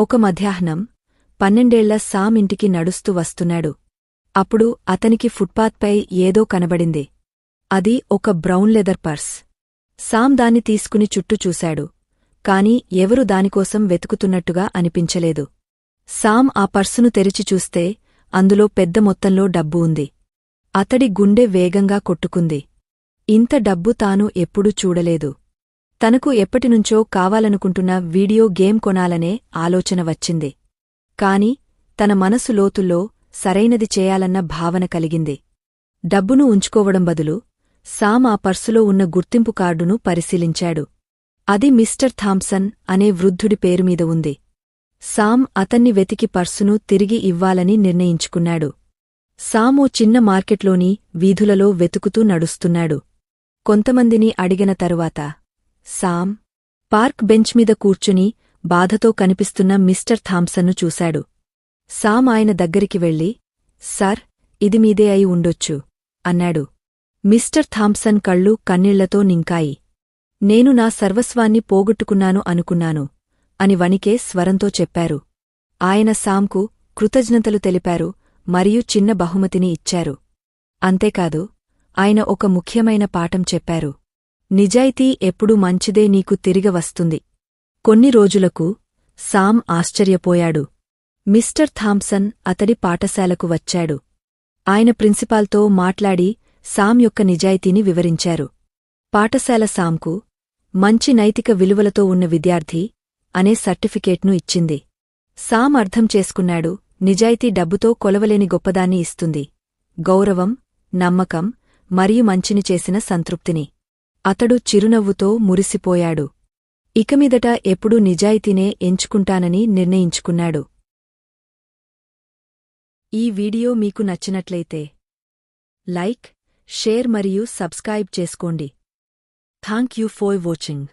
ఒక మధ్యాహ్నం పన్నెండేళ్ళ సామ్ ఇంటికి నడుస్తూ వస్తున్నాడు. అప్పుడు అతనికి ఫుట్పాత్పై ఏదో కనబడింది. అది ఒక బ్రౌన్ లెదర్ పర్స్. సామ్ దాన్ని తీసుకుని చుట్టూ చూశాడు. కాని ఎవరు దానికోసం వెతుకుతున్నట్టుగా అనిపించలేదు. సామ్ ఆ పర్సును తెరిచి చూస్తే అందులో పెద్ద మొత్తంలో డబ్బు ఉంది. అతడి గుండె వేగంగా కొట్టుకుంది. ఇంత డబ్బు తాను ఎప్పుడూ చూడలేదు. తనకు ఎప్పటినుంచో కావాలనుకుంటున్న వీడియో గేమ్ కొనాలనే ఆలోచన వచ్చింది. కాని తన మనసు లోతుల్లో సరైనది చేయాలన్న భావన కలిగింది. డబ్బును ఉంచుకోవడం బదులు సామ్ ఆ పర్సులో ఉన్న గుర్తింపు కార్డును పరిశీలించాడు. అది మిస్టర్ థాంప్సన్ అనే వృద్ధుడి పేరుమీద ఉంది. సామ్ అతన్ని వెతికి పర్సును తిరిగి ఇవ్వాలని నిర్ణయించుకున్నాడు. సామ్ ఓ చిన్న మార్కెట్లోని వీధులలో వెతుకుతూ నడుస్తున్నాడు. కొంతమందిని అడిగిన తరువాత సామ్ పార్క్ బెంచ్ మీద కూర్చుని బాధతో కనిపిస్తున్న మిస్టర్ థాంప్సన్ను చూశాడు. సామ్ ఆయన దగ్గరికి వెళ్ళి సర్ ఇది మీదే అయి ఉండొచ్చు అన్నాడు. మిస్టర్ థామ్సన్ కళ్ళు కన్నీళ్ళతో నింకాయి. నేను నా సర్వస్వాన్ని పోగొట్టుకున్నాను అనుకున్నాను అని వణికే స్వరంతో చెప్పారు. ఆయన సామ్కు కృతజ్ఞతలు తెలిపారు మరియు చిన్న బహుమతిని ఇచ్చారు. అంతేకాదు ఆయన ఒక ముఖ్యమైన పాఠం చెప్పారు. నిజాయితీ ఎప్పుడు మంచిదే నీకు తిరిగవస్తుంది కొన్ని రోజులకు సామ్ ఆశ్చర్యపోయాడు. మిస్టర్ థాంప్సన్ అతడి పాఠశాలకు వచ్చాడు. ఆయన ప్రిన్సిపాల్తో మాట్లాడి సామ్ యొక్క నిజాయితీని వివరించారు. పాఠశాల సామ్కు మంచి నైతిక విలువలతో ఉన్న విద్యార్థి అనే సర్టిఫికేట్ను ఇచ్చింది. సామ్ అర్థం చేసుకున్నాడు నిజాయితీ డబ్బుతో కొలవలేని గొప్పదాన్ని ఇస్తుంది. గౌరవం నమ్మకం మరియు మంచిని చేసిన సంతృప్తిని. అతడు చిరునవ్వుతో మురిసిపోయాడు. ఇకమీదట ఎప్పుడూ నిజాయితీనే ఎంచుకుంటానని నిర్ణయించుకున్నాడు. ఈ వీడియో మీకు నచ్చినట్లయితే లైక్ షేర్ మరియు సబ్స్క్రైబ్ చేసుకోండి. Thank you for watching.